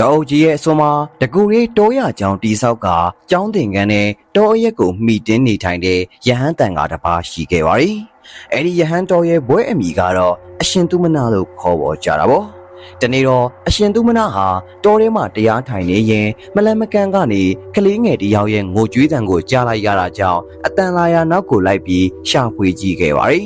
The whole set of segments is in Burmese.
တောအုပ်ကြီးရဲ့အစွန်မှာတကူရေးတောရကြောင်တီဆောက်ကကျောင်းတင်ကန်းနဲ့တောအရက်ကိုမှီတင်းနေထိုင်တဲ့ယဟန်တန်ကတစ်ပါးရှိခဲ့ပါရီအဲ့ဒီယဟန်တော်ရဲ့ဘွဲအမိကတော့အရှင်သူမနာလို့ခေါ်ပေါ်ကြတာပေါ့တနေ့တော့အရှင်သူမနာဟာတောထဲမှာတရားထိုင်နေရင်မလန်မကန်ကနေကလေးငယ်တယောက်ရဲ့ငိုကြွေးတံကိုကြားလိုက်ရတာကြောင့်အတန်လာယာနောက်ကိုလိုက်ပြီးရှာဖွေကြည့်ခဲ့ပါရီ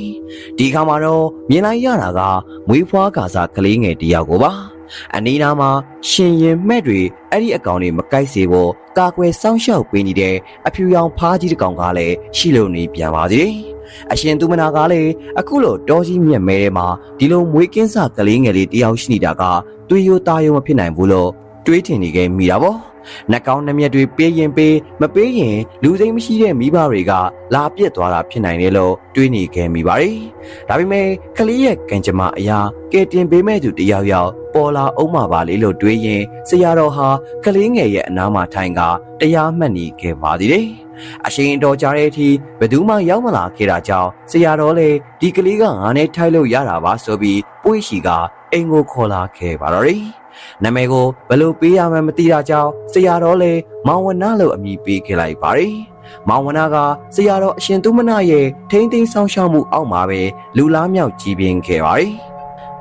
ဒီခါမှာတော့မြင်လိုက်ရတာကမွေးဖွားကာစားကလေးငယ်တယောက်ကိုပါ အနီးနားမှာရှင်ရင်မဲ့တွေအဲ့ဒီအကောင်တွေမကိုက်စေဖို့ကာကွယ်စောင့်ရှောက်ပေးနေတဲ့အဖြူရောင်ဖားကြီးတစ်ကောင်ကလည်းရှိလို့နေပြန်ပါသေးတယ်အရှင်သူမနာကလည်းအခုလိုတောကြီးမြက်မဲထဲမှာဒီလိုမွေးကင်းစကလေးငယ်လေးတယောက်ရှိနေတာကတွေးရိုးသားရိုးမဖြစ်နိုင်ဘူးလို့တွေးထင်နေခဲ့မိတာပေါ့ နှကောင်းနှမျက်တွေပေးရင်ပေးမပေးရင်လူစိမ်းမရှိတဲ့မိဘတွေကလာပြစ်သွားတာဖြစ်နိုင်တယ်လို့တွေးနေခဲ့မိပါတယ်။ဒါပေမဲ့ကလေးရဲ့ကံကြမ္မာအရာကဲတင်ပေးမဲ့သူတယောက်ယောက်ပေါ်လာအောင်မှာပါလေလို့တွေးရင်ဆရာတော်ဟာကလေးငယ်ရဲ့အနားမှာထိုင်ကတရားမှတ်နေခဲ့ပါသေးတယ်။အရှင်တော်ကြားတဲ့အထိဘယ်သူမှရောက်မလာခဲ့တာကြောင့်ဆရာတော်လည်းဒီကလေးကငါနဲ့ထိုက်လို့ရတာပါဆိုပြီးပွေးရှိကအိမ်ကိုခေါ်လာခဲ့ပါတော့တယ်။ နာမည်ကိုဘယ်လိုပေးရမှန်းမသိတာကြောင့်ဆရာတော်လည်းမောင်ဝနလို့အမည်ပေးခဲ့လိုက်ပါတယ်။မောင်ဝနကဆရာတော်အရှင်သူမနရဲ့ထိမ့်သိမ်းဆောင်ရှောက်မှုအောက်မှာပဲလူလားမြောက်ကြည်ပြင်းခဲ့ပါတယ်။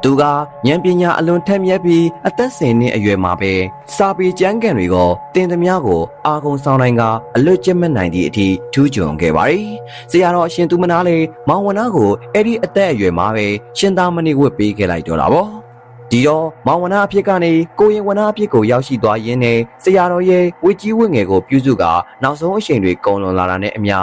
သူကဉာဏ်ပညာအလွန်ထက်မြက်ပြီးအသက်ရှင်နေအရွယ်မှာပဲစာပေကျမ်းကန်တွေကိုတင်သမျှကိုအာကုံဆောင်တိုင်းကအလွတ်ကျက်မဲ့နိုင်သည့်အထိထူးချွန်ခဲ့ပါတယ်။ဆရာတော်အရှင်သူမနာလေမောင်ဝနာကိုအဲ့ဒီအသက်အရွယ်မှာပဲရှင်သာမဏေဝတ်ပေးခဲ့လိုက်တော့တာပေါ့။ ဒီတော့မောင်ဝနာအဖြစ်ကနေကိုရင်ဝနာအဖြစ်ကိုရောက်ရှိသွားရင်းနဲ့ဆရာတော်ရဲ့ဝေကြီးဝတ်ငယ်ကိုပြုစုကနောက်ဆုံးအချိန်တွေကုံလွန်လာတာနဲ့အမျှ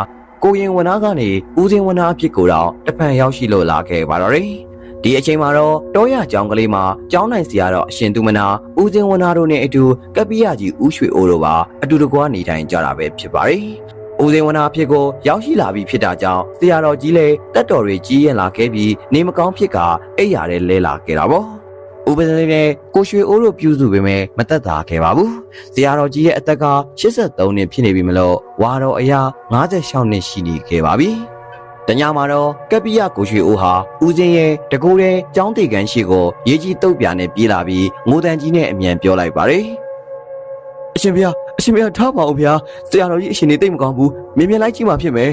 ကိုရင်ဝနာကနေဦးစင်ဝနာအဖြစ်ကိုတော့တဖန်ရောက်ရှိလို့လာခဲ့ပါတော့တယ်။ဒီအချိန်မှာတော့တောရကျောင်းကလေးမှာကျောင်းနိုင်စရာတော့အရှင်သူမနာဦးစင်ဝနာတို့နဲ့အတူကပိယကြီးဦးရွှေအိုးတို့ပါအတူတကွနေထိုင်ကြတာပဲဖြစ်ပါတယ်။ဦးစင်ဝနာဖြစ်ကိုရောက်ရှိလာပြီဖြစ်တာကြောင့်ဆရာတော်ကြီးလည်းတက်တော်တွေကြီးရင်လာခဲ့ပြီးနေမကောင်းဖြစ်ကအိပ်ရတဲ့လဲလာခဲ့တာပေါ့။ ဥပဒေနဲ့ကိုရွှေအိုးတို့ပြုစုပေမဲ့မသက်သာခဲ့ပါဘူး။ဆရာတော်ကြီးရဲ့အသက်က83နှစ်ဖြစ်နေပြီမလို့ဝါတော်အရာ56နှစ်ရှိနေခဲ့ပါပြီ။တညမှာတော့ကပ္ပိယကိုရွှေအိုးဟာဦးစင်းရဲ့တကူတဲ့ចောင်းတေကန်ရှိကိုရေးကြီးတုတ်ပြာနဲ့ပြေးလာပြီးငိုတန်ကြီးနဲ့အမြန်ပြောလိုက်ပါတယ်အရှင်ဘုရားအရှင်ဘုရားထားပါဦးဘုရားဆရာတော်ကြီးအရှင်နေသိမ့်မကောင်းဘူးမြင်မြင်လိုက်ကြည့်မှဖြစ်မယ်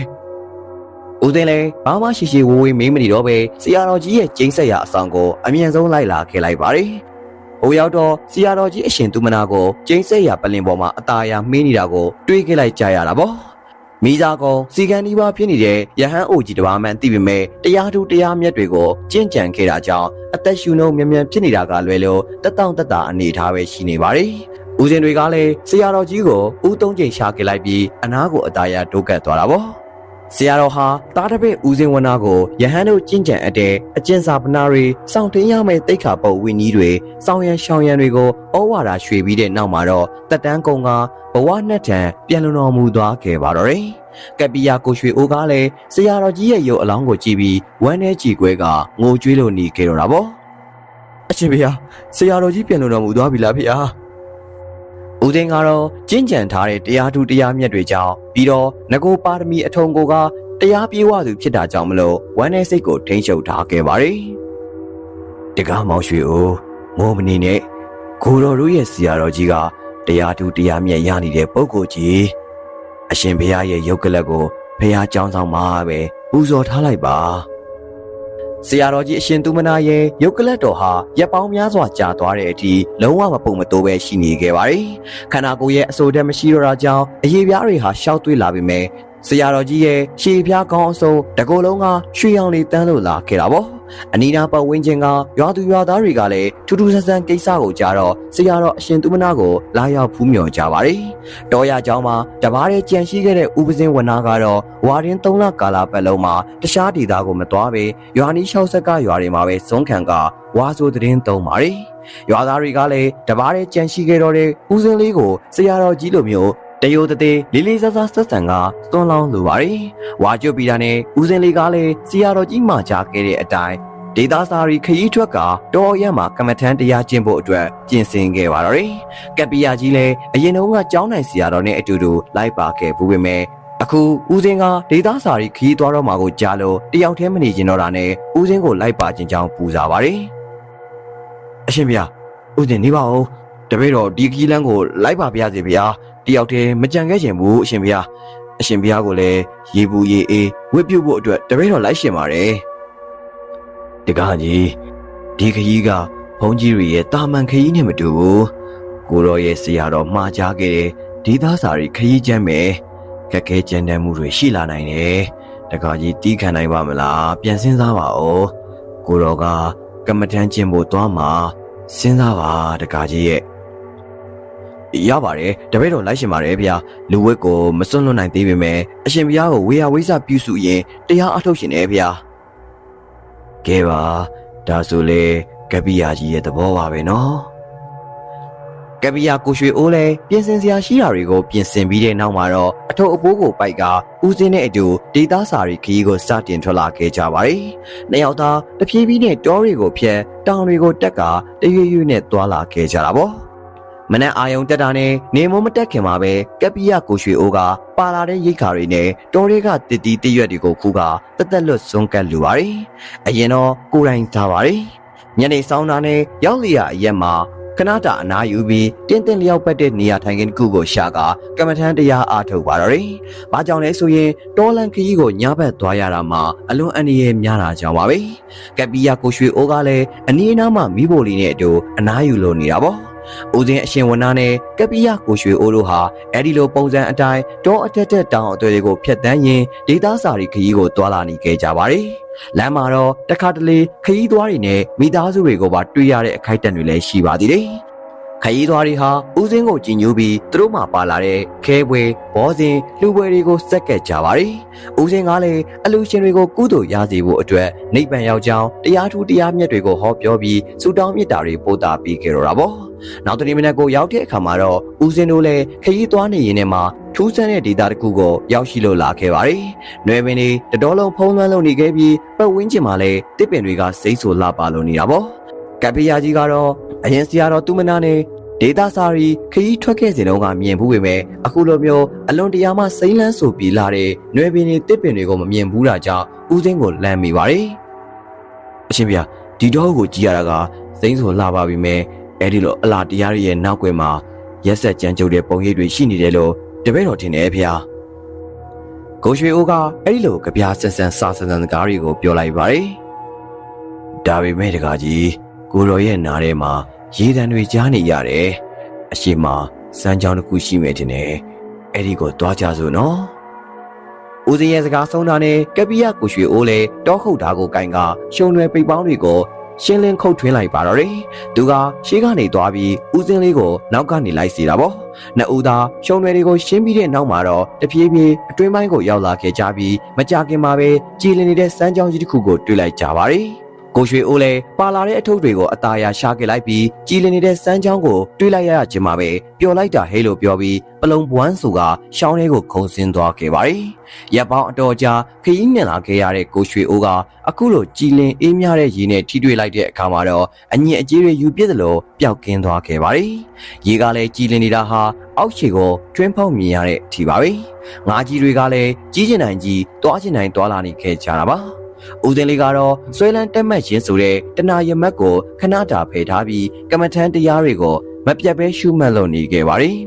ဦးသိန်းလည်းဘာမှရှိရှိဝေးဝေးမေးမနေတော့ပဲဆရာတော်ကြီးရဲ့ကျိန်းဆက်ရာအဆောင်ကိုအမြန်ဆုံးလိုက်လာခဲ့လိုက်ပါတယ်။ဟိုရောက်တော့ဆရာတော်ကြီးအရှင်သူမနာကိုကျိန်းဆက်ရာပလင်ပေါ်မှာအตาရမေးနေတာကိုတွေးခဲ့လိုက်ကြရတာပေါ့။မိသားကောင်စီကံဒီပါဖြစ်နေတဲ့ရဟန်းအိုကြီးတပါးမှန်သိပေမဲ့တရားသူတရားမြတ်တွေကိုကြင့်ကြံခဲ့တာကြောင့်အသက်ရှူနှုံမြန်မြန်ဖြစ်နေတာကလွယ်လို့တက်တောင့်တက်တာအနေထားပဲရှိနေပါတယ်။ဦးစင်တွေကလည်းဆရာတော်ကြီးကိုဦးသုံးချိန်ရှာခဲ့လိုက်ပြီးအနားကိုအသားရတိုးကတ်သွားတာပေါ့။ ဆရာတော်ဟာတားတပည့်ဦးစင်းဝနာကိုယဟန်တို့ကျင့်ကြံအပ်တဲ့အကျင့်စာပနာတွေစောင့်တင်းရမယ့်တိတ်ခါပုတ်ဝင်းကြီးတွေစောင်းရန်ရှောင်းရန်တွေကိုဩဝါဒရွှေပြီးတဲ့နောက်မှာတော့တက်တန်းကုံကဘဝနှစ်ထံပြန်လွန်တော်မူသွားခဲ့ပါတော့တယ်။ကပီယာကိုရွှေအိုးကလည်းဆရာတော်ကြီးရဲ့ရုပ်အလောင်းကိုကြည့်ပြီးဝမ်းထဲကြည်ကွဲကငိုကြွေးလို့နေခဲ့တော့တာပေါ့။အရှင်ဘုရားဆရာတော်ကြီးပြန်လွန်တော်မူသွားပြီလားဖေဟာ။ ဦးသိန်းကတော့ကျင့်ကြံထားတဲ့တရားထူးတရားမြတ်တွေကြောင့်ပြီးတော့ငကိုပါရမီအထုံကိုကတရားပြေဝသူဖြစ်တာကြောင့်မလို့ဝမ်းနဲ့စိတ်ကိုထိန်းချုပ်ထားခဲ့ပါတယ်။တကားမောင်ရွှေဦးမောမနေနဲ့ကိုတော်တို့ရဲ့ဆရာတော်ကြီးကတရားထူးတရားမြတ်ရနေတဲ့ပုဂ္ဂိုလ်ကြီးအရှင်ဘုရားရဲ့ရုပ်ကလပ်ကိုဘုရားကျောင်းဆောင်မှာပဲပူဇော်ထားလိုက်ပါ။ ဆရာတော်ကြီးအရှင်သူမနာရဲ့ရုပ်ကလတ်တော်ဟာရက်ပေါင်းများစွာကြာသွားတဲ့အထိလုံးဝမပုံမတိုးပဲရှိနေခဲ့ပါတယ်။ခန္ဓာကိုယ်ရဲ့အဆိုတတ်မရှိတော့တာကြောင့်အရေးပြားတွေဟာရှောက်သွေးလာပြီမဲ့ ဆရာတော်ကြီးရဲ့ရှေးပြားကောင်းအစုံတကိုယ်လုံးကရွှေရောင်လေးတန်းလို့လာခဲ့တာပေါ့အနီးနားပတ်ဝန်းကျင်ကရွာသူရွာသားတွေကလည်းထူးထူးဆန်းဆန်းကိစ္စကိုကြားတော့ဆရာတော်အရှင်သူမနာကိုလာရောက်ဖူးမြော်ကြပါတယ်တောရကျောင်းမှာတပားတဲ့ကြံရှိခဲ့တဲ့ဥပစင်းဝနာကတော့ဝါရင်3လကာလပတ်လုံးမှာတခြားဒေသကိုမသွားပဲရွာနီး၆ဆက်ကရွာတွေမှာပဲစုံခံကဝါဆိုသတင်းသုံးပါတယ်ရွာသားတွေကလည်းတပားတဲ့ကြံရှိခဲ့တော့တဲ့ဦးစင်းလေးကိုဆရာတော်ကြီးလိုမျိုး တယိုတသေးလေးလေးစားစားဆက်ဆံကသွန်းလောင်းလိုပါတယ်။ဝါကျွတ်ပြီးတာနဲ့ဦးစင်လေးကလည်းစီယာတော်ကြီးမှကြားခဲ့တဲ့အတိုင်းဒေတာစာရီခရီးထွက်ကတော်ရက်မှာကမ္မထမ်းတရားကျင့်ဖို့အတွက်ပြင်ဆင်ခဲ့ပါတော့တယ်။ကပီယာကြီးလည်းအရင်တုန်းကကျောင်းနိုင်စီယာတော်နဲ့အတူတူလိုက်ပါခဲ့ဘူးပေမဲ့အခုဦးစင်းကဒေတာစာရီခရီးသွားတော့မှာကိုကြားလို့တယောက်တည်းမနေကျင်တော့တာနဲ့ဦးစင်းကိုလိုက်ပါခြင်းကြောင်းပူဇာပါတယ်။အရှင်ဗျာဦးစင်းနေပါဦးတပည့်တော်ဒီခီးလန်းကိုလိုက်ပါပြရစေဗျာ တယောက်တည်းမကြံခဲ့ချင်ဘူးအရှင်ဘုရားအရှင်ဘုရားကိုလည်းရေဘူးရေအေးဝတ်ပြုဖို့အတွက်တပည့်တော်လိုက်ရှင်ပါတယ်တကားကြီးဒီခရီးကဘုန်းကြီးတွေရဲ့တာမန်ခရီးနဲ့မတူဘူးကိုရောရဲ့ဆရာတော်မှားကြားခဲ့တဲ့ဒီသားစာရီခရီးကျမ်းပဲခက်ခဲကြမ်းတမ်းမှုတွေရှိလာနိုင်တယ်တကားကြီးတီးခံနိုင်ပါမလားပြန်စဉ်းစားပါဦးကိုရောကကမ္မထမ်းကျင့်ဖို့သွားမှာစဉ်းစားပါတကားကြီးရဲ့ ရပါတယ်တပည့်တော်လိုက်ရှင်ပါတယ်ဗျာလူဝက်ကိုမစွန့်လွတ်နိုင်သေးပေမဲ့အရှင်ဘုရားကိုဝေယဝိဇပြုစုရင်တရားအထုတ်ရှင်တယ်ဗျာကဲပါဒါဆိုလေကပ္ပိယာကြီးရဲ့သဘောပါပဲနော်ကပ္ပိယာကိုရွှေအိုးလဲပြင်ဆင်စရာရှိတာတွေကိုပြင်ဆင်ပြီးတဲ့နောက်မှာတော့အထုပ်အပိုးကိုပိုက်ကဦးစင်းနဲ့အတူဒေသစာရီခီးကိုစတင်ထွက်လာခဲ့ကြပါတယ်။နှစ်ယောက်သားတဖြည်းဖြည်းနဲ့တောတွေကိုဖျက်တောင်တွေကိုတက်ကတရွေ့ရွေ့နဲ့သွားလာခဲ့ကြတာပေါ့။ မနက်အာယုံတက်တာနဲ့နေမမတက်ခင်မှာပဲကပ္ပိယကိုရွှေအိုးကပါလာတဲ့ရိတ်ခါတွေနဲ့တော်တွေကတည်တည်တရွက်တွေကိုခူးကတက်တက်လွတ်စွန်းကတ်လူပါတယ်။အရင်တော့ကိုယ်တိုင်ထားပါတယ်။ညနေဆောင်တာနဲ့ရောက်လျာအရက်မှာခဏတာအနာယူပြီးတင်းတင်းလျောက်ပတ်တဲ့နေရာထိုင်ခင်းတစ်ခုကိုရှာကကမ္မထမ်းတရားအားထုတ်ပါတော့တယ်။ဘာကြောင့်လဲဆိုရင်တောလန်ခကြီးကိုညဘက်သွားရတာမှာအလွန်အန္တရာယ်များတာကြောင့်ပါပဲ။ကပ္ပိယကိုရွှေအိုးကလည်းအနီးအနားမှာမိဖို့လေးနဲ့အတူအနာယူလို့နေတာပေါ့။ ဦးစင်းအရှင်ဝနာနဲ့ကပ္ပိယကိုရွှေအိုးတို့ဟာအဲ့ဒီလိုပုံစံအတိုင်းတောအတက်တက်တောင်အသွယ်တွေကိုဖျက်တမ်းရင်းဒေသစာရီခကြီးကိုတွာလာနေခဲ့ကြပါတယ်။လမ်းမှာတော့တခါတလေခရီးသွားတွေနဲ့မိသားစုတွေကိုပါတွေ့ရတဲ့အခိုက်အတန့်တွေလည်းရှိပါသေးတယ်။ခရီးသွားတွေဟာဦးစင်းကိုကြည်ညိုပြီးသူတို့မှပါလာတဲ့ခဲပွဲဘောစင်လူပွဲတွေကိုစက်ကက်ကြပါတယ်။ဦးစင်းကလည်းအလူရှင်တွေကိုကုသိုလ်ရစေဖို့အတွက်နိဗ္ဗာန်ရောက်ကြောင်းတရားထူးတရားမြတ်တွေကိုဟောပြောပြီးဆုတောင်းမေတ္တာတွေပို့တာပြီးကြတော့တာပေါ့။ နောက်တနေ့မနက်ကိုရောက်တဲ့အခါမှာတော့ဦးစင်းတို့လည်းခရီးသွားနေရင်ထဲမှာထူးဆန်းတဲ့ဒေတာတစ်ခုကိုရောက်ရှိလို့လာခဲ့ပါတယ်။နွယ်ပင်တွေတတော်လုံးဖုံးလွှမ်းလုံးနေခဲ့ပြီးပတ်ဝန်းကျင်မှာလည်းတစ်ပင်တွေကစိမ့်ဆူလာပါလို့နေတာပေါ့။ကပ္ပိယာကြီးကတော့အရင်ဆရာတော်သူမနာနဲ့ဒေတာစာရီခရီးထွက်ခဲ့စဉ်တုန်းကမြင်ဘူးပေမဲ့အခုလိုမျိုးအလွန်တရာမှစိမ့်လန်းဆိုပြီးလာတဲ့နွယ်ပင်တွေတစ်ပင်တွေကိုမမြင်ဘူးတာကြောင့်ဦးစင်းကိုလမ်းမိပါတယ်။အရှင်ဗျာဒီတော့ကိုကြည်ရတာကစိမ့်ဆိုလာပါပြီမဲ့ အဲ့ဒီလိုအလားတရားတွေရဲ့နောက်ွယ်မှာရက်ဆက်ကြမ်းကြုတ်တဲ့ပုံရိပ်တွေရှိနေတယ်လို့တပည့်တော်ထင်တယ်ဖေဟာကိုရွှေအိုးကအဲ့ဒီလိုကြပြဆန်ဆန်စာဆန်ဆန်စကားတွေကိုပြောလိုက်ပါတယ်ဒါပေမဲ့တကားကြီးကိုတော်ရဲ့နားထဲမှာရေတံတွေကြားနေရတယ်အရှိမစမ်းကြောင်းတစ်ခုရှိမယ်ထင်တယ်အဲ့ဒီကိုတွားကြစို့နော်ဦးစင်းရဲ့စကားဆုံးတာနဲ့ကပီယကိုရွှေအိုးလဲတောခုတ်ဓာကိုကင်ကရှုံရွယ်ပိတ်ပေါင်းတွေကို ရှင်းလင်းခုတ်ထွင်းလိုက်ပါတော့တယ်။သူကရှေးကနေသွားပြီးဦးစင်းလေးကိုနောက်ကနေလိုက်စီတာပေါ့။နှစ်ဦးသားရှုံတွေတွေကိုရှင်းပြီးတဲ့နောက်မှာတော့တပြေးပြေးအတွင်းပိုင်းကိုရောက်လာခဲ့ကြပြီးမကြခင်မှာပဲကြည်လင်နေတဲ့စမ်းကြောင်းကြီးတစ်ခုကိုတွေ့လိုက်ကြပါတယ်။ ကိုရွှေအိုးလည်းပါလာတဲ့အထုပ်တွေကိုအตาရရှာခဲ့လိုက်ပြီးကြည်လင်နေတဲ့စမ်းချောင်းကိုတွေးလိုက်ရခြင်းမှာပဲပျော်လိုက်တာဟဲလို့ပြောပြီးပလုံပွမ်းစုကရှောင်းလေးကိုခုံစင်းသွားခဲ့ပါတယ်။ရပ်ပေါင်းအတော်ကြာခရီးမြင်လာခဲ့ရတဲ့ကိုရွှေအိုးကအခုလိုကြည်လင်အေးမြတဲ့ရေနဲ့ထိတွေ့လိုက်တဲ့အခါမှာတော့အညင်အကြေးတွေယူပြစ်သလိုပျောက်ကင်းသွားခဲ့ပါတယ်။ရေကလည်းကြည်လင်နေတာဟာအောက်ခြေကိုတွင်းဖောက်မြင်ရတဲ့အထိပါပဲ။ငါးကြီးတွေကလည်းကြီးကျင်နိုင်ကြီးတွားကျင်နိုင်တွာလာနေခဲ့ကြတာပါ။ ဦးသိန်းလေးကတော့ဆွဲလန်းတက်မှတ်ရင်းဆိုတဲ့တနာရမတ်ကိုခဏတာဖယ်ထားပြီးကမ္မထမ်းတရားတွေကိုမပြတ်ပဲရှုမှတ်လို့နေခဲ့ပါတယ်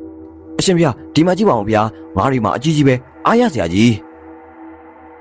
။အရှင်ဗျာဒီမှာကြည့်ပါဦးဗျာငါးရီမှာအကြီးကြီးပဲအားရစရာကြီး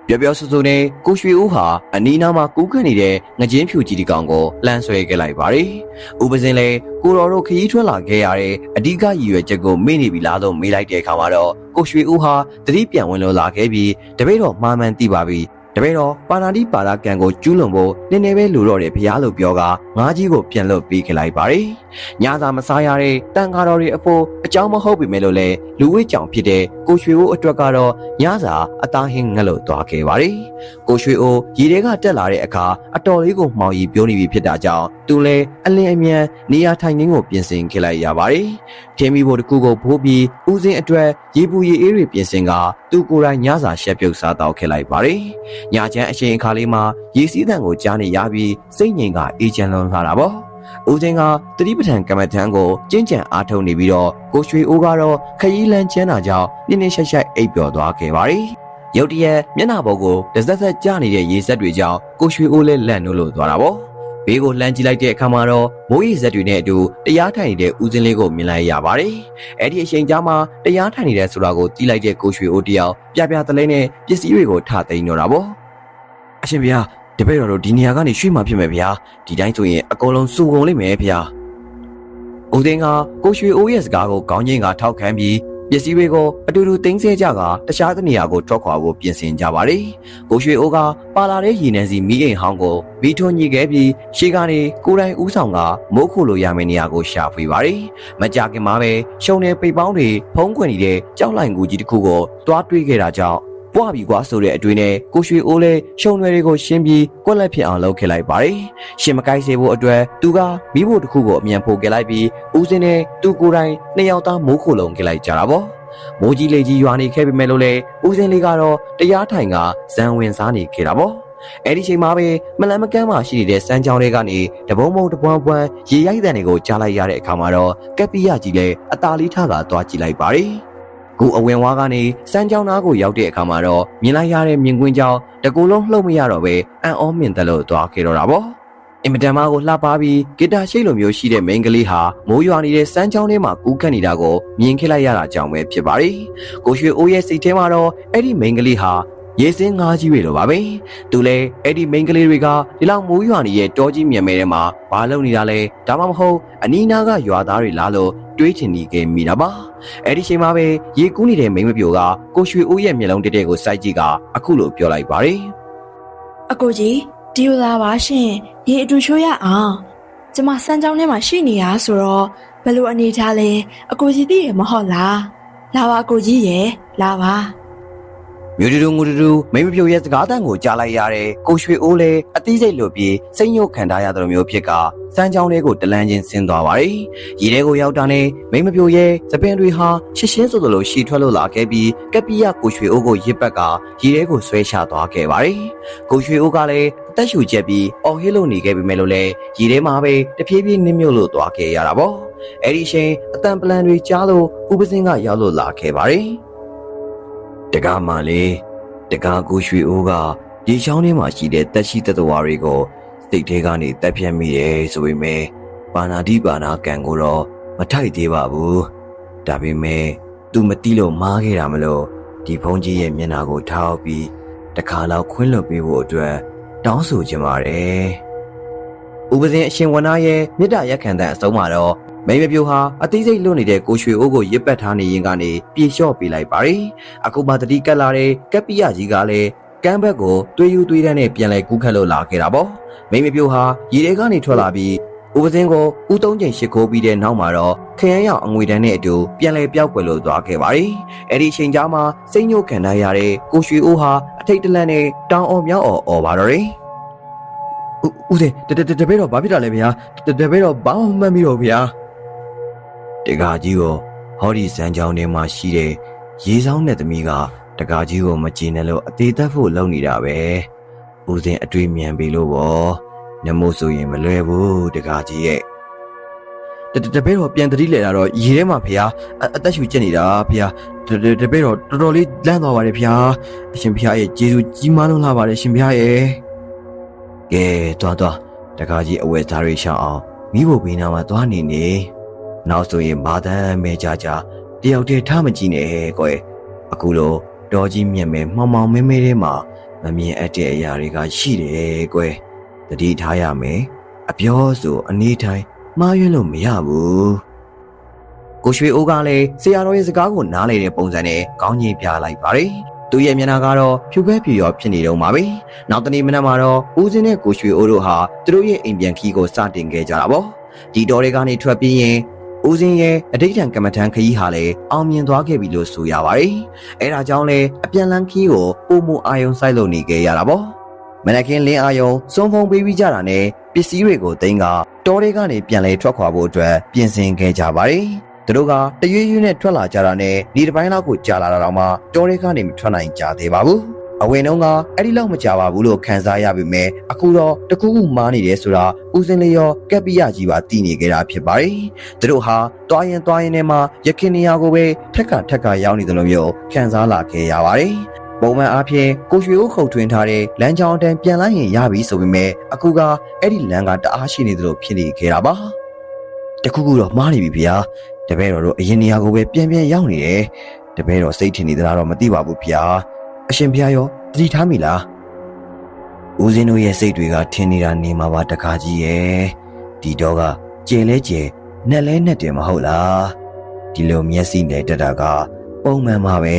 ပြောပြောဆူဆူနဲ့ကိုရွှေဦးဟာအနီးနားမှာကူးခတ်နေတဲ့ငကြင်းဖြူကြီးဒီကောင်ကိုလှမ်းဆွဲခဲ့လိုက်ပါတယ်။ဥပစင်းလည်းကိုတော်တို့ခရီးထွက်လာခဲ့ရတဲ့အဓိကရည်ရွယ်ချက်ကိုမေ့နေပြီလားလို့မေးလိုက်တဲ့အခါမှာတော့ကိုရွှေဦးဟာတတိပြန်ဝင်လို့လာခဲ့ပြီးတပည့်တော်မှားမှန်သိပါပြီ တပည့်တော်ပါဏာတိပါရကံကိုကျူးလွန်ဖို့နည်းနည်းပဲလိုတော့တယ်ဘုရားလို့ပြောက ငါးကြီးကိုပြန်လွတ်ပေးခဲ့လိုက်ပါတယ်။ညစာမစားရတဲ့တန်ခါတော်တွေအဖို့အကြောင်းမဟုတ်ပေမဲ့လို့လေလူဝိကြောင်ဖြစ်တဲ့ကိုရွှေအိုးအတွက်ကတော့ညစာအသားဟင်းငှက်လို့သွားခဲ့ပါတယ်။ကိုရွှေအိုးရေထဲကတက်လာတဲ့အခါအတော်လေးကိုမှောင်ရီပြောနေပြီဖြစ်တာကြောင့်သူလည်းအလင်းအမြန်နေရာထိုင်ခင်းကိုပြင်ဆင်ခဲ့လိုက်ရပါတယ်။ထင်းမီဘိုတကူကိုဖိုးပြီးဦးစင်းအတွက်ရေပူရေအေးတွေပြင်ဆင်ကသူကိုယ်တိုင်ညစာရှက်ပြုတ်စားတော့ခဲ့လိုက်ပါတယ်။ညချမ်းအချိန်အခါလေးမှာရေစည်းတံကိုကြားနေရပြီးစိတ်ငြိမ်ကအေးချမ်းလွန်လာတာပေါ့။ဦးစင်းကတတိပဋ္ဌာန်ကမ္မထံကိုကျင့်ကြံအားထုတ်နေပြီးတော့ကိုရွှေအိုးကတော့ခရီးလန်းချမ်းတာကြောင့်နင်းနေရှိုက်ရှိုက်အိပ်ပျော်သွားခဲ့ပါတယ်။ရုတ်တရက်မျက်နှာပေါ်ကိုတစက်ဆက်ကျနေတဲ့ရေစက်တွေကြောင့်ကိုရွှေအိုးလဲလန့်နိုးလို့သွားတာပေါ့။ဘဘေးကိုလှမ်းကြည့်လိုက်တဲ့အခါမှာတော့မိုးရီဇက်တွေနဲ့အတူတရားထိုင်နေတဲ့ဦးစင်းလေးကိုမြင်လိုက်ရပါတယ်။အဲ့ဒီအချိန်ကြားမှာတရားထိုင်နေတဲ့ဆိုတာကိုတီးလိုက်တဲ့ကိုရွှေအိုတယောက်ပြပြတလဲနဲ့ပစ္စည်းတွေကိုထသိမ်းတော့တာပေါ့။အရှင်ဗျာ တပည့်တော်တို့ဒီနေရာကနေရွှေ့မှဖြစ်မယ်ဗျာ။ဒီတိုင်းဆိုရင်အကုန်လုံးစုကုန်လိမ့်မယ်ဗျာ။ဦးသိန်းကကိုရွှေအိုးရဲ့စကားကိုခေါင်းချင်းကထောက်ခံပြီးပစ္စည်းတွေကိုအတူတူတင်းဆဲကြကတခြားတနေရာကိုထွက်ခွာဖို့ပြင်ဆင်ကြပါတယ်။ကိုရွှေအိုးကပါလာတဲ့ရည်နှံစီမိအိမ်ဟောင်းကိုမီထွန်ညစ်ခဲ့ပြီးရှေ့ကနေကိုယ်တိုင်ဥဆောင်ကမိုးခိုလိုရမယ့်နေရာကိုရှာဖွေပါတယ်။မကြခင်မှာပဲရှုံနေပိတ်ပေါင်းတွေဖုံးကွယ်နေတဲ့ကြောက်လိုက်ကူကြီးတစ်ခုကိုတွားတွေးခဲ့တာကြောင့် ပွားပြီကွာဆိုတဲ့အတွေ့နဲ့ကိုရွှေအိုးလဲရှုံတွေတွေကိုရှင်းပြီးကွက်လက်ဖြစ်အောင်လုပ်ခဲ့လိုက်ပါတယ်။ရှင်မကိုက်စေဖို့အတွက်သူကမိဖို့တစ်ခုကိုအမြန်ပို့ခဲ့လိုက်ပြီးဦးစင်းနဲ့သူကိုယ်တိုင်နှစ်ယောက်သားမိုးခိုလုံခဲ့လိုက်ကြတာပေါ့။မိုးကြီးလေကြီးရွာနေခဲ့ပေမဲ့လို့လေဦးစင်းလေးကတော့တရားထိုင်ကဇံဝင်စားနေခဲ့တာပေါ့။အဲ့ဒီချိန်မှာပဲမလန်မကန်းမှရှိနေတဲ့စမ်းချောင်းတွေကနေတဘုံဘုံတပွန်းပွန်းရေရိုက်တဲ့တွေကိုကြားလိုက်ရတဲ့အခါမှာတော့ကက်ပီယာကြီးလည်းအตาလေးထားကသွားကြည့်လိုက်ပါတယ်။ ခုအဝင်ဝါကနေစမ်းချောင်းသားကိုရောက်တဲ့အခါမှာတော့မြင်လိုက်ရတဲ့မြင်ကွင်းကြောင့်တကူလုံးလှုပ်မရတော့ပဲအံ့ဩမြင်တယ်လို့သွားခဲ့တော့တာပေါ့။အင်မတန်မကိုလှပပြီးဂီတာရှိလိုမျိုးရှိတဲ့မိန်းကလေးဟာမိုးရွာနေတဲ့စမ်းချောင်းထဲမှာကူးကပ်နေတာကိုမြင်ခဲ့လိုက်ရတာကြောင့်ပဲဖြစ်ပါတယ်။ကိုရွှေအိုးရဲ့စိတ်ထဲမှာတော့အဲ့ဒီမိန်းကလေးဟာ ရေစင်းငါးကြီးတွေလိုပါပဲ။သူလည်းအဲ့ဒီမိန်းကလေးတွေကဒီလောက်မိုးရွာနေတဲ့တောကြီးမြန်မဲထဲမှာဘာလုပ်နေတာလဲဒါမှမဟုတ်အနီးနားကရွာသားတွေလားလို့တွေးချင်နေခဲ့မိတာပါ။အဲ့ဒီချိန်မှာပဲရေကူးနေတဲ့မိန်းမပြိုကကိုရွှေအိုးရဲ့မျက်လုံးတက်တဲ့ကိုစိုက်ကြည့်ကအခုလိုပြောလိုက်ပါတယ်အကိုကြီးဒီလိုလာပါရှင်ရေအတူချိုးရအောင်ကျမစမ်းကြောင်းထဲမှာရှိနေရဆိုတော့ဘယ်လိုအနေထားလဲအကိုကြီးသိရမဟုတ်လားလာပါအကိုကြီးရေလာပါ။ မြို့တူတူငူတူတူမိန်းမပြိုရဲ့စကားတန်ကိုကြားလိုက်ရတဲ့ကိုရွှေအိုးလည်းအသိစိတ်လိုပြီးစိတ်ညှို့ခံထားရသလိုမျိုးဖြစ်ကစမ်းချောင်းလေးကိုတလန်းချင်းဆင်းသွားပါတယ်။ရေထဲကိုရောက်တာနဲ့မိန်းမပြိုရဲ့သပင်တွေဟာရှစ်ရှင်းဆိုသလိုရှီထွက်လို့လာခဲ့ပြီးကပီယကိုရွှေအိုးကိုရစ်ပက်ကရေထဲကိုဆွဲချသွားခဲ့ပါတယ်။ကိုရွှေအိုးကလည်းအသက်ရှူချက်ပြီးအော်ဟစ်လို့နေခဲ့ပေမဲ့လို့လည်းရေထဲမှာပဲတဖြည်းဖြည်းနစ်မြုပ်လို့သွားခဲ့ရတာပေါ့။အဲ့ဒီအချိန်အတန်ပလန်တွေကြားလို့ဥပစင်းကရောက်လို့လာခဲ့ပါတယ်။ တကားမှလေတကားကိုရွှေအိုးကရေချောင်းထဲမှာရှိတဲ့တက်ရှိတတဝါတွေကိုစိတ်ထဲကနေတက်ပြတ်မိတယ်ဆိုပေမဲ့ပါဏာတိပါဏာကံကိုတော့မထိုက်သေးပါဘူးဒါပေမဲ့သူမတိလို့မားခဲ့တာမလို့ဒီဖုန်းကြီးရဲ့မျက်နှာကိုထောက်ပြီးတခါလောက်ခွင်းလွတ်ပေးဖို့အတွက်တောင်းဆိုချင်ပါတယ်ဥပဇင်အရှင်ဝနာရဲ့မေတ္တာရက်ခံတဲ့အဆုံးမှာတော့ မိမပြိုဟာအသေးစိတ်လွတ်နေတဲ့ကိုရွှေအိုးကိုရစ်ပတ်ထားနေရင်ကနေပြေလျှော့ပေးလိုက်ပါတယ်အခုမှတတိကတ်လာတဲ့ကက်ပီယာကြီးကလည်းကမ်းဘက်ကိုတွေးယူတွေးတန်းနဲ့ပြန်လဲကူးခတ်လို့လာခဲ့တာပေါ့မိမပြိုဟာရေထဲကနေထွက်လာပြီးဥပစင်းကိုဦးသုံးချိန်ရှစ်ခိုးပြီးတဲ့နောက်မှာတော့ခရမ်းရောက်အငွေတန်းနဲ့အတူပြန်လဲပြောက်ွယ်လို့သွားခဲ့ပါတယ်အဲ့ဒီအချိန်ကြားမှာစိတ်ညှို့ခံထားရတဲ့ကိုရွှေအိုးဟာအထိတ်တလန့်နဲ့တောင်အော်မြောက်အော်အော်ပါတော့တယ်ဦးဦးစင်တတတပည့်တော့ဘာဖြစ်တာလဲဗျာတတပည့်တော့ဘာမှမမှတ်မိတော့ဗျာ တကာကြီးကိုဟောဒီစမ်းချောင်းထဲမှာရှိတဲ့ရေဆောင်တဲ့သမီးကတကာကြီးကိုမကြည့်နဲ့လို့အသေးသက်ဖို့လုပ်နေတာပဲဦးစင်အတွေးမြန်ပြီလို့ပေါ့နမို့ဆိုရင်မလွယ်ဘူးတကာကြီးရဲ့တတတပည့်တော့ပြန်တတိလဲတာတော့ရေထဲမှာဖျားအအသက်ရှူကျက်နေတာဖျားတတတပည့်တော့တော်တော်လေးလန့်သွားပါတယ်ဖျားအရှင်ဖျားရဲ့ကျေးဇူးကြီးမားလုံးလာပါတယ်ရှင်ဖျားရဲ့ကဲသွားသွားတကာကြီးအဝယ်သားတွေရှောင်းအောင်မိဖို့ဘေးနားမှာသွားနေနေ နောက်ဆိုရင်ဘာတမ်းမဲကြကြတယောက်တည်းထားမကြည့်နဲ့ကွယ်အခုလိုတော်ကြီးမြက်မဲမှောင်မှောင်မဲမဲထဲမှာမမြင်အပ်တဲ့အရာတွေကရှိတယ်ကွယ်တတိထားရမယ်အပြောဆိုအနေထိုင်မှားယွင်းလို့မရဘူးကိုရွှေအိုးကလည်းဆရာတော်ရဲ့စကားကိုနားလေတဲ့ပုံစံနဲ့ကောင်းကြီးပြလိုက်ပါတယ်သူရဲ့မျက်နှာကတော့ဖြူပဲဖြူရောဖြစ်နေတော့မှာပဲနောက်တနေ့မနက်မှာတော့ဦးစင်းနဲ့ကိုရွှေအိုးတို့ဟာသူတို့ရဲ့အိမ်ပြန်ခီးကိုစတင်ခဲ့ကြတာပေါ့ဒီတော်တွေကနေထွက်ပြီးရင် ဦးစင်းရဲ့အဋိဌံကမ္မထံခရီးဟာလည်းအောင်မြင်သွားခဲ့ပြီလို့ဆိုရပါတယ်။အဲဒါကြောင့်လည်းအပြန်လန်းခီးကိုပုံမအာယုံစိုက်လုပ်နေခဲ့ရတာပေါ့။မနက်ခင်းလင်းအာယုံစုံဖုံပေးပြီးကြတာနဲ့ပစ္စည်းတွေကိုသိမ်းကတော်တွေကနေပြန်လဲထွက်ခွာဖို့အတွက်ပြင်ဆင်ခဲ့ကြပါတယ်။သူတို့ကတရွေ့ရွေ့နဲ့ထွက်လာကြတာနဲ့ဒီတစ်ပိုင်းလောက်ကိုကြာလာတာတော့မှတော်တွေကနေမထွက်နိုင်ကြသေးပါဘူး။ အဝင်တုန်းကအဲ့ဒီလောက်မကြပါဘူးလို့ခံစားရပေမဲ့အခုတော့တကူးကူမားနေတယ်ဆိုတာဦးစင်းလေးရောကက်ပီယာကြီးပါတည်နေကြတာဖြစ်ပါတယ်။သူတို့ဟာတွားရင်တွားရင်ထဲမှာရခင်နေရာကိုပဲထက်ကထက်ကရောက်နေတယ်လို့မျိုးခံစားလာခဲ့ရပါတယ်။ပုံမှန်အားဖြင့်ကိုရွှေဦးခုတ်ထွင်းထားတဲ့လမ်းကြောင်းအတန်းပြန်လိုက်ရင်ရပြီဆိုပေမဲ့အခုကအဲ့ဒီလမ်းကတအားရှိနေသလိုဖြစ်နေခဲ့တာပါတခုခုတော့မှားနေပြီဗျာတပည့်တော်တို့အရင်နေရာကိုပဲပြန်ပြန်ရောက်နေတယ်တပည့်တော်စိတ်ထင်နေသလားတော့မသိပါဘူးဗျာ အရှင်ဘုရားရောတတိထားမိလားဦးဇင်းတို့ရဲ့စိတ်တွေကထင်နေတာနေမှာပါတခါကြီးရဲ့ဒီတော့ကကျဲလဲကျဲနဲ့လဲနဲ့တယ်မဟုတ်လားဒီလိုမျက်စိနဲ့တက်တာကပုံမှန်ပါပဲ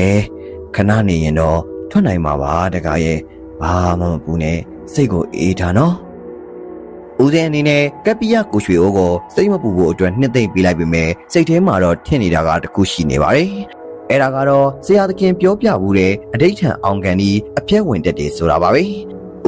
ခဏနေရင်တော့ထွက်နိုင်မှာပါတခါရဲ့ဘာမှမပူနဲ့စိတ်ကိုအေးထားနော်ဦးဇင်းအနေနဲ့ကပ္ပိယကိုရွှေအိုးကိုစိတ်မပူဖို့အတွက်နှစ်သိမ့်ပေးလိုက်ပေမဲ့စိတ်ထဲမှာတော့ထင်နေတာကတခုရှိနေပါတယ် အဲ့ဒါကတော့ဆရာသခင်ပြောပြဘူးတဲ့အဋိဋ္ဌံအောင်ကန်ဒီအပြည့်ဝင်တက်တယ်ဆိုတာပါပဲ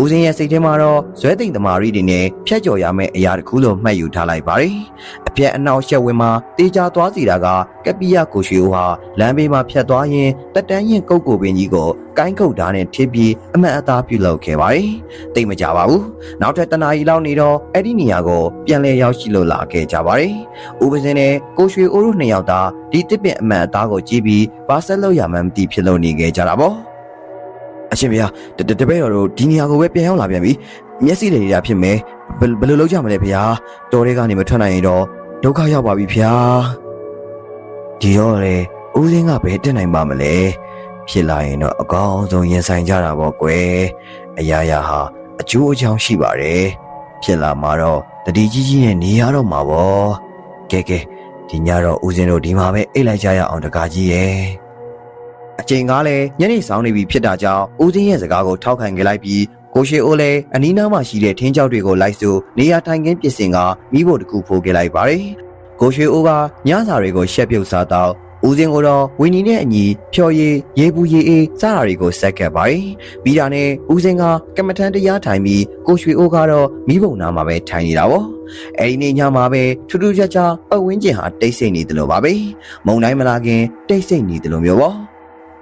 ဦးစင်းရဲ့စိတ်ထဲမှာတော့ဇွဲသိမ့်သမารီတွေနဲ့ဖြတ်ကျော်ရမယ့်အရာတစ်ခုလို့မှတ်ယူထားလိုက်ပါတယ်။အပြက်အနောက်ရှက်ဝင်မှာတေချာသွားစီတာကကပ္ပိယကိုရွှေဦးဟာလမ်းဘေးမှာဖြတ်သွားရင်တက်တန်းရင်ကုတ်ကိုပင်ကြီးကိုကိုင်းကုတ်ဓာတ်နဲ့ထိပြီးအမှန်အသားပြုလုပ်ခဲ့ပါတယ်။တိတ်မကြပါဘူး။နောက်ထပ်တနားရီလောက်နေတော့အဲ့ဒီနေရာကိုပြန်လည်ရောက်ရှိလို့လာခဲ့ကြပါတယ်။ဦးပစင်းနဲ့ကိုရွှေဦးတို့နှစ်ယောက်သာဒီတစ်ပင်အမှန်အသားကိုကြည့်ပြီးဘာဆက်လို့ရမှန်းမသိဖြစ်လို့နေခဲ့ကြတာပေါ့။ အရှင်ဘုရားတတတပည့်တော်တို့ဒီနေရာကိုပဲပြန်ရောက်လာပြန်ပြီမျက်စိတွေနေတာဖြစ်မယ်ဘယ်ဘယ်လိုလုပ်ကြမလဲဘုရားတော်တွေကနေမထွက်နိုင်ရင်တော့ဒုက္ခရောက်ပါပြီဘုရားဒီတော့လေဦးစင်းကဘယ်တက်နိုင်ပါမလဲဖြစ်လာရင်တော့အကောင်းဆုံးရင်ဆိုင်ကြတာပေါ့ကွယ်အရာရာဟာအကျိုးအကြောင်းရှိပါတယ်ဖြစ်လာမှာတော့တတိကြီးကြီးနဲ့နေရတော့မှာပေါ့ကဲကဲဒီညတော့ဦးစင်းတို့ဒီမှာပဲအိတ်လိုက်ကြရအောင်တကားကြီးရဲ့ အချိန်ကားလည်းညနေဆောင်နေပြီဖြစ်တာကြောင့်ဦးစင်းရဲ့စကားကိုထောက်ခံခဲ့လိုက်ပြီးကိုရှိအိုလည်းအနီးနားမှာရှိတဲ့ထင်းကြောက်တွေကိုလိုက်စုနေရာထိုင်ခင်းပြင်ဆင်ကမိဖို့တကူဖိုးခဲ့လိုက်ပါတယ်ကိုရှိအိုကညစာတွေကိုရှက်ပြုတ်စားတော့ဦးစင်းကိုတော့ဝင်းနီနဲ့အညီဖြော်ရည်ရေဘူးရေအေးစားတာတွေကိုဆက်ကပ်ပါတယ်။ပြီးတာနဲ့ဦးစင်းကကမ္မထန်တရားထိုင်ပြီးကိုရွှေအိုးကတော့မိဘုံနာမှာပဲထိုင်နေတာပေါ့။အဲဒီနေ့ညမှာပဲထူးထူးခြားခြားပတ်ဝန်းကျင်ဟာတိတ်ဆိတ်နေတယ်လို့ပါပဲ။မုံတိုင်းမလာခင်တိတ်ဆိတ်နေတယ်လို့မျိုးပေါ့။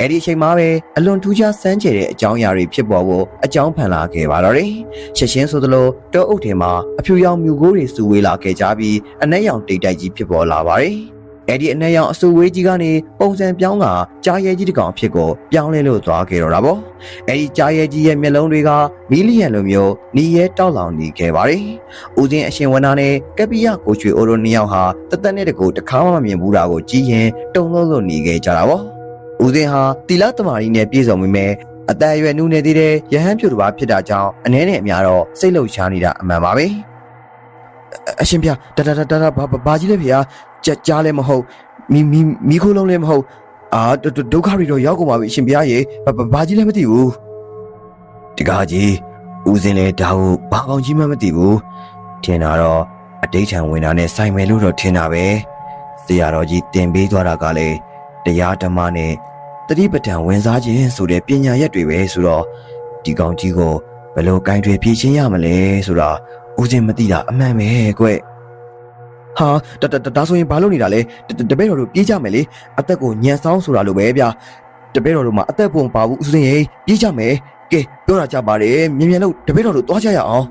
အဲ့ဒီအချိန်မှာပဲအလွန်ထူးခြားစမ်းကြဲတဲ့အကြောင်းအရာတွေဖြစ်ပေါ်ဖို့အကြောင်းဖန်လာခဲ့ပါတော့တယ်။ရှက်ရှင်းဆိုသလိုတောအုပ်ထဲမှာအဖြူရောင်မြူကိုးတွေစုဝေးလာခဲ့ကြပြီးအနက်ရောင်တိတ်တိုက်ကြီးဖြစ်ပေါ်လာပါတယ်။အဲ့ဒီအနက်ရောင်အဆူဝေးကြီးကနေပုံစံပြောင်းကကြားရဲကြီးတစ်ကောင်အဖြစ်ကိုပြောင်းလဲလို့သွားခဲ့တော့တာပေါ့။အဲ့ဒီကြားရဲကြီးရဲ့မျက်လုံးတွေကမီလီယံလိုမျိုးနီရဲတောက်လောင်နေခဲ့ပါတယ်။ဦးစင်းအရှင်ဝနာနဲ့ကပီယကိုချွေအိုတို့နှစ်ယောက်ဟာတသက်နဲ့တကူတစ်ခါမှမမြင်ဘူးတာကိုကြည့်ရင်တုံလုံးလို့နေခဲ့ကြတာပေါ့။ ဦးစင်းဟာတီလာတမာရီနဲ့ပြေဆုံးမိမဲ့အတန်ရွယ်နူးနေသေးတဲ့ရဟန်းပြူတစ်ပါးဖြစ်တာကြောင့်အနေနဲ့အများတော့စိတ်လှုပ်ရှားနေတာအမှန်ပါပဲအရှင်ပြဒါဒါဒါဒါဘာဘာကြီးလဲဖေကြက်ကြားလည်းမဟုတ်မီမီမီခိုးလုံးလည်းမဟုတ်အာဒုက္ခတွေတော့ရောက်ကုန်ပါပြီအရှင်ဘုရားရေဘာကြီးလည်းမသိဘူးတကားကြီးဦးစင်းလည်းဒါကိုဘာကောင်းကြီးမှမသိဘူးထင်တာတော့အတိတ်ထံဝင်တာနဲ့ဆိုင်မယ်လို့တော့ထင်တာပဲဆရာတော်ကြီးတင်ပေးသွားတာကလည်းတရားဓမ္မနဲ့ တတိပဋ္ဌာန်ဝင်စားခြင်းဆိုတဲ့ပညာရက်တွေပဲဆိုတော့ဒီကောင်ကြီးကိုဘယ်လိုကင်တွေဖြည့်ချင်းရမလဲဆိုတာဦးစင်းမသိတာအမှန်ပဲကွဟာတတဒါဆိုရင်ဘာလုပ်နေတာလဲတပည့်တော်တို့ပြေးကြမယ်လေအသက်ကိုညံဆောင်ဆိုတာလိုပဲဗျာတပည့်တော်တို့မှာအသက်ပုံပါဘူးဦးစင်းရေပြေးကြမယ်ကဲပြောတာကြပါတယ်မြင်မြန်လို့တပည့်တော်တို့သွားကြရအောင်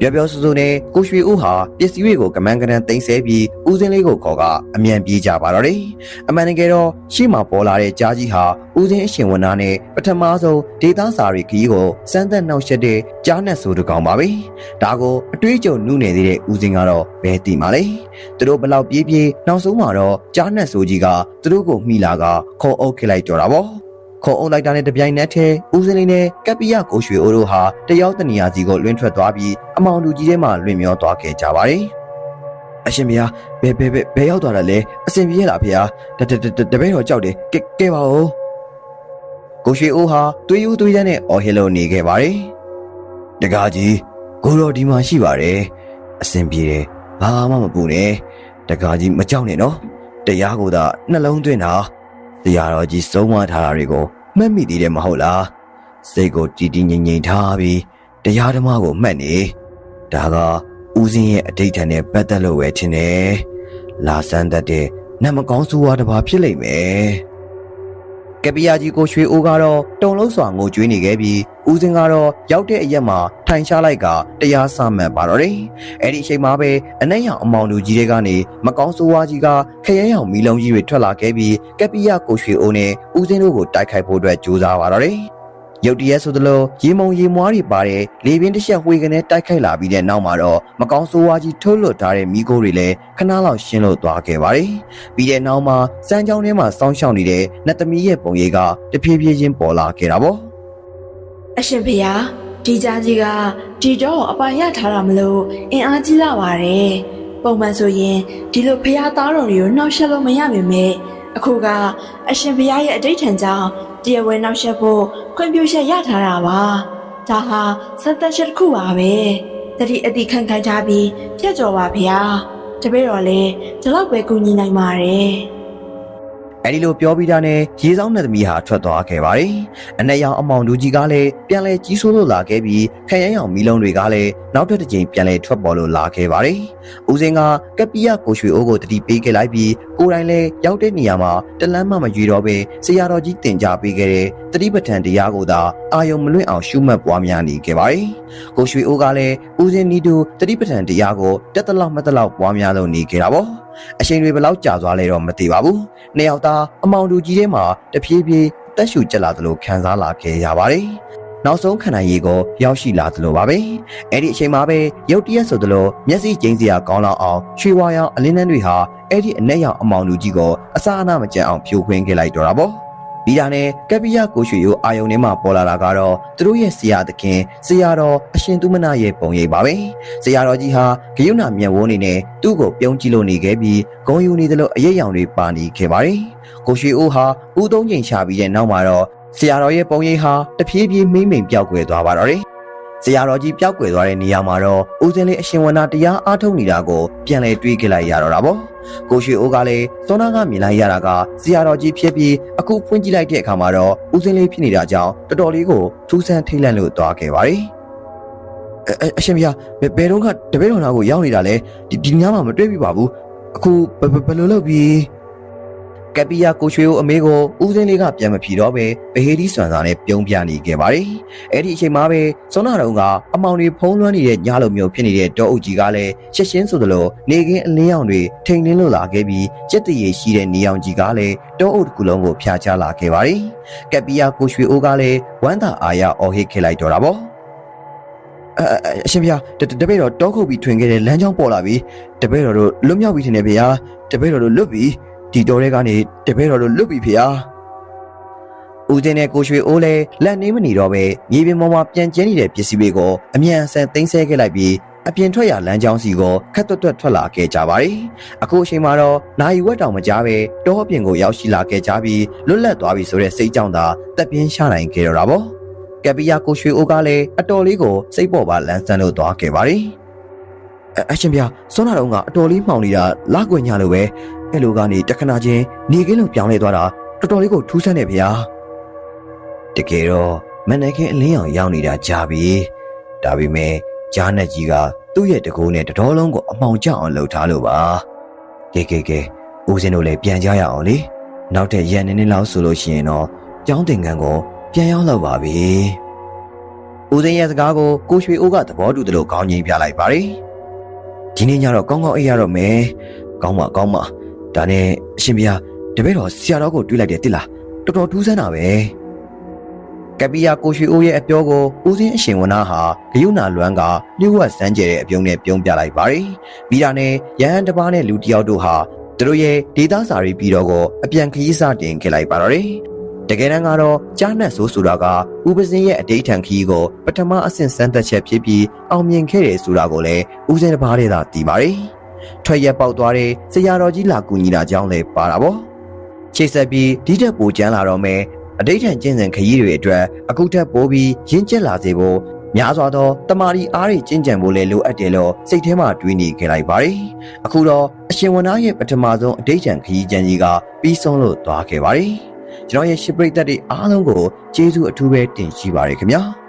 ပြောပြောဆိုဆိုနဲ့ကိုရွှေဦးဟာပစ္စည်းတွေကိုကမန်းကနန်းတင်ဆဲပြီးဦးစင်းလေးကိုခေါ်ကအမြန်ပြေးကြပါတော့တယ်။အမှန်တကယ်တော့ရှေ့မှာပေါ်လာတဲ့ကြားကြီးဟာဦးစင်းအရှင်ဝန်သားနဲ့ပထမဆုံးဒေသစာရီခီးကိုစမ်းသက်နှောက်ယှက်တဲ့ကြားနဲ့ဆိုတကောင်ပါပဲ။ဒါကိုအတွေးကြုံနုနေသေးတဲ့ဦးစင်းကတော့ဘယ်သိမှာလဲ။သူတို့ဘလောက်ပြေးပြေးနောက်ဆုံးမှာတော့ကြားနဲ့ဆိုကြီးကသူတို့ကိုမိလာကခေါ်အုပ်ခလိုက်ကြတာပေါ့။ ခုံအုပ်လိုက်တာနဲ့တပြိုင်နက်တည်းဦးစင်းလေးနဲ့ကပ်ပီယကိုရွှေအိုတို့ဟာတယောက်တနေရာစီကိုလွင့်ထွက်သွားပြီးအမောင်လူကြီးထဲမှာလွင့်မျောသွားခဲ့ကြပါတယ်။အရှင်ဘုရားဘယ်ဘယ်ဘယ်ရောက်သွားတာလဲအစင်ပြေးလားဖေဟာတတတတပည့်တော်ကြောက်တယ်ကဲကဲပါဦးကိုရွှေအိုဟာသွေးယူသွေးတန်းနဲ့အော်ဟီလိုနေခဲ့ပါတယ်။တကားကြီးကိုတော်ဒီမှာရှိပါတယ်။အစင်ပြေတယ်ဘာမှမပူနဲ့တကားကြီးမကြောက်နဲ့နော်တရားကိုသာနှလုံးသွင်းတာ တရားတော်ကြီးစုံမထားတာတွေကိုမှတ်မိသေးတယ်မဟုတ်လားစိတ်ကိုတည်တည်ငြိမ်ငြိမ်ထားပြီးတရားဓမ္မကိုမှတ်နေဒါကဦးစင်းရဲ့အတိတ်ထန်နဲ့ပတ်သက်လို့ပဲထင်တယ်လာဆန်းတတ်တဲ့နတ်မကောင်းဆိုးဝါးတစ်ပါးဖြစ်လိမ့်မယ်ကပီယာကြီးကိုရွှေအိုးကတော့တုံလုံးစွာငိုကြွေးနေခဲ့ပြီး ဦးစင်ကတော့ရောက်တဲ့အရက်မှာထိုင်ချလိုက်ကတရားစမှတ်ပါတော့တယ်အဲ့ဒီအချိန်မှာပဲအနက်ရောင်အမောင်လူကြီးတွေကနေမကောင်းဆိုးဝါးကြီးကခရဲရောင်မီလုံးကြီးတွေထွက်လာခဲ့ပြီးကပီယာကိုရွှေအိုးနဲ့ဦးစင်တို့ကိုတိုက်ခိုက်ဖို့အတွက်ကြိုးစားပါတော့တယ်ရုတ်တရက်ဆိုသလိုရေမုံရေမွားတွေပါတဲ့လေပြင်းတစ်ချက်ဝှေကနေတိုက်ခိုက်လာပြီးတဲ့နောက်မှာတော့မကောင်းဆိုးဝါးကြီးထုတ်လွတ်ထားတဲ့မိခိုးတွေလည်းခဏလောက်ရှင်းလို့သွားခဲ့ပါတယ်။ပြီးတဲ့နောက်မှာစမ်းကြောင်းထဲမှာစောင်းရှောင်းနေတဲ့နတ်သမီးရဲ့ပုံရိပ်ကတဖြည်းဖြည်းချင်းပေါ်လာခဲ့တာပေါ့။ အရှင်ဖေယားဒီကြားကြီးကဒီတော့အပိုင်ရထားတာမလို့အင်အားကြီးလာပါတယ်ပုံမှန်ဆိုရင်ဒီလိုဖေယားသားတော်တွေကိုနှောက်ယှက်လို့မရပါနဲ့အခုကအရှင်ဖေယားရဲ့အတိတ်ထံကြောင့်တရားဝင်နှောက်ယှက်ဖို့ခွင့်ပြုချက်ရထားတာပါဒါဟာစက်သက်ချက်တစ်ခုပါပဲတတိအတိခံခိုင်းထားပြီးပြတ်ကြော်ပါဖေယားတပည့်တော်လည်းဒီလောက်ပဲကူညီနိုင်ပါတယ် အဲဒီလိုပြောပြီးတာနဲ့ရေဆောင်တဲ့သမီးဟာထွက်သွားခဲ့ပါတယ်။အနက်ရောင်အမောင်လူကြီးကလည်းပြန်လဲကြီးဆိုးလို့လာခဲ့ပြီးခရမ်းရောင်မီလုံးတွေကလည်းနောက်ထပ်တစ်ကြိမ်ပြန်လဲထွက်ပေါ်လို့လာခဲ့ပါတယ်။ဦးစင်ကကပီယာကိုရွှေအိုးကိုတတိပေးခဲ့လိုက်ပြီးကိုယ်တိုင်လည်းရောက်တဲ့နေရာမှာတလန်းမှမရွေတော့ပဲဆရာတော်ကြီးတင် जा ပေးခဲ့တဲ့ တတိပဋ္ဌာန်တရားကိုသာအာယုံမလွင့်အောင်ရှုမှတ်ပွားများနေခဲ့ပါတယ်။ကိုရွှေအိုးကလည်းဦးစင်နီတူတတိပဋ္ဌာန်တရားကိုတက်တလောက်မတက်လောက်ပွားများလို့နေခဲ့တာပေါ့။အချိန်တွေဘယ်လောက်ကြာသွားလဲတော့မသိပါဘူး။နှစ်ယောက်သားအမောင်တူကြီးထဲမှာတဖြည်းဖြည်းတက်ရှူကျက်လာသလိုခံစားလာခဲ့ရပါတယ်။နောက်ဆုံးခန္ဓာရည်ကိုရောက်ရှိလာသလိုပါပဲ။အဲ့ဒီအချိန်မှာပဲရုတ်တရက်ဆိုသလိုမျက်စိကျိန်းစရာကောင်းလောက်အောင်ရွှေဝါရောင်အလင်းနှန်းတွေဟာအဲ့ဒီအနက်ရောင်အမောင်လူကြီးကိုအစာအနာမကျန်အောင်ဖြိုခွင်းခဲ့လိုက်တော့တာပေါ့။ ပြီးတာနဲ့ကပီယာကိုရွှေရိုးအာယုန်ထဲမှာပေါ်လာတာကတော့သူတို့ရဲ့ဆရာသခင်ဆရာတော်အရှင်သူမနာရဲ့ပုံရိပ်ပါပဲ။ဆရာတော်ကြီးဟာဂယုဏမျက်ဝန်းနေနဲ့သူ့ကိုပြုံးကြည့်လို့နေခဲ့ပြီးဂုံယူနေသလိုအရေးရောင်တွေပါနေခဲ့ပါတယ်။ကိုရွှေအိုးဟာဦးသုံးချိန်ရှာပြီးတဲ့နောက်မှာတော့ဆရာတော်ရဲ့ပုံရိပ်ဟာတဖြည်းဖြည်းမိမ့်မိန်ပြောက်ကွယ်သွားပါတော့တယ်။ ဆရာတော်ကြီးပြောက်ကွယ်သွားတဲ့နေရာမှာတော့ဦးစင်းလေးအရှင်ဝနာတရားအားထုတ်နေတာကိုပြန်လည်တွေးကြလိုက်ရတော့တာပေါ့။ကိုရွှေအိုးကလည်းစောနာကမြင်လိုက်ရတာကဆရာတော်ကြီးဖြစ်ပြီးအခုဖွင့်ကြည့်လိုက်တဲ့အခါမှာတော့ဦးစင်းလေးဖြစ်နေတာကြောင့်တော်တော်လေးကိုထူးဆန်းထိတ်လန့်လို့သွားခဲ့ပါတယ်။အအရှင်ဗျာဘယ်ဘယ်တော့ကတပည့်တော်နာကိုရောက်နေတာလဲဒီဒီညမှာမတွေ့ပြီပါဘူးအခုဘယ်ဘယ်ဘယ်လိုလုပ်ပြီး ကပီယာကိုရွှေကိုအမေကိုဦးစင်းလေးကပြန်မဖြီတော့ပဲဗဟေဒီစွမ်းစာနဲ့ပြုံးပြနေခဲ့ပါတယ်။အဲ့ဒီအချိန်မှာပဲစောနာတော်ကအမောင်တွေဖုံးလွှမ်းနေတဲ့ညလိုမျိုးဖြစ်နေတဲ့တောအုပ်ကြီးကလည်းချက်ချင်းဆိုသလိုနေကင်းအလင်းရောင်တွေထိန်လင်းလို့လာခဲ့ပြီးစက်တရေရှိတဲ့နေအောင်ကြီးကလည်းတောအုပ်တစ်ခုလုံးကိုဖျားချလာခဲ့ပါတယ်။ကပီယာကိုရွှေအိုးကလည်းဝမ်းသာအားရအော်ဟစ်ခဲ့လိုက်တော့တာပေါ့။အအအအရှင်ဗျာတတတပည့်တော်တောခုတ်ပြီးထွင်ခဲ့တဲ့လမ်းကြောင်းပေါ်လာပြီတပည့်တော်တို့လွတ်မြောက်ပြီထင်တယ်ဗျာတပည့်တော်တို့လွတ်ပြီ ဒီတော်တွေကနေတပည့်တော်တို့လွတ်ပြီဖေဟာဦးတင်နဲ့ကိုရွှေအိုးလဲလက်နေမနေတော့ပဲမြေပြင်ပေါ်မှာပြန်ကျင်းနေတဲ့ပစ္စည်းတွေကိုအမြန်ဆန်သိမ်းဆဲခဲ့လိုက်ပြီးအပြင်ထွက်ရလမ်းကြောင်းစီကိုခက်တွတ်တွတ်ထွက်လာခဲ့ကြပါတယ်အခုအချိန်မှာတော့နိုင်ဝက်တောင်မကြားပဲတောအပြင်ကိုရောက်ရှိလာခဲ့ကြပြီးလွတ်လပ်သွားပြီဆိုတဲ့စိတ်ကြောင့်သာတက်ပြင်းရှာနိုင်ခဲ့တော့တာပေါ့ကပီယာကိုရွှေအိုးကလည်းအတော်လေးကိုစိတ်ပေါ်ပါလန်းဆန်းလို့သွားခဲ့ပါတယ်အအရှင်ဗျာစွမ်းနာတော်ကအတော်လေးမှောင်နေတာလောက်ွယ်ညာလိုပဲ အဲ့လိုကနေတခဏချင်းနေကင်းလို့ပြောင်းလဲသွားတာတော်တော်လေးကိုထူးဆန်းနေဗျာတကယ်တော့မနက်ခင်းအလင်းအောင်ရောက်နေတာကြာပြီဒါပေမဲ့ဂျားနက်ကြီးကသူ့ရဲ့တကိုးနဲ့တတော်လုံးကိုအမှောင်ကျအောင်လှုပ်ထားလို့ပါကဲကဲကဲဦးစင်းတို့လည်းပြန်ကြရအောင်လေနောက်တဲ့ရန်နေနေလောက်ဆိုလို့ရှိရင်တော့ကျောင်းသင်ခန်းကိုပြန်ရောက်တော့ပါပြီဦးစင်းရဲ့စကားကိုကိုရွှေအိုးကသဘောတူတယ်လို့ကောင်းငိမ့်ပြလိုက်ပါတယ်ဒီနေ့ညတော့ကောင်းကောင်းအိပ်ရတော့မယ်ကောင်းပါကောင်းပါ ဒါနဲ့အရှင်ဘုရားတပည့်တော်ဆရာတော်ကိုတွေးလိုက်တယ်တိလားတော်တော်ထူးဆန်းတာပဲကပီယာကိုရွှေအိုးရဲ့အပြောကိုဦးစင်းအရှင်ဝနာဟာဂယုဏလွမ်းကလျှို့ဝှက်စမ်းကြဲတဲ့အပြုံးနဲ့ပြုံးပြလိုက်ပါတယ်ပြီးတာနဲ့ရဟန်းတစ်ပါးနဲ့လူတစ်ယောက်တို့ဟာသူတို့ရဲ့ဒေသစာရီပြီးတော့ကိုအပြန်ခရီးစတင်ခဲ့လိုက်ပါတော့တယ်တကယ်တမ်းကတော့ကြားနတ်ဆိုးဆိုတာကဥပစင်းရဲ့အတိတ်ထံခီးကိုပထမအဆင့်စမ်းသပ်ချက်ဖြစ်ပြီးအောင်မြင်ခဲ့တယ်ဆိုတာကိုလည်းဦးစင်းတစ်ပါးတည်းသာသိပါတယ်။ ထွက်ရက်ပေါက်သွားတဲ့ဆရာတော်ကြီးလာကူညီတာကြောင့်လည်းပါတာပေါ့။ချိတ်ဆက်ပြီးဒီတက်ပိုကျန်းလာတော့မယ်အတိတ်ထံကျင့်စဉ်ခရီးတွေအတွက်အခုထက်ပိုပြီးရင့်ကျက်လာစေဖို့များစွာသောတမာရီအားတွေကျင့်ကြံဖို့လည်းလိုအပ်တယ်လို့စိတ်ထဲမှာတွေးနေခဲ့လိုက်ပါတယ်။အခုတော့အရှင်ဝနာရဲ့ပထမဆုံးအတိတ်ထံခရီးကျန်ကြီးကပြီးဆုံးလို့သွားခဲ့ပါတယ်။ကျွန်တော်ရဲ့ရှစ်ပရိသတ်တွေအားလုံးကိုကျေးဇူးအထူးပဲတင်ရှိပါရခင်ဗျာ။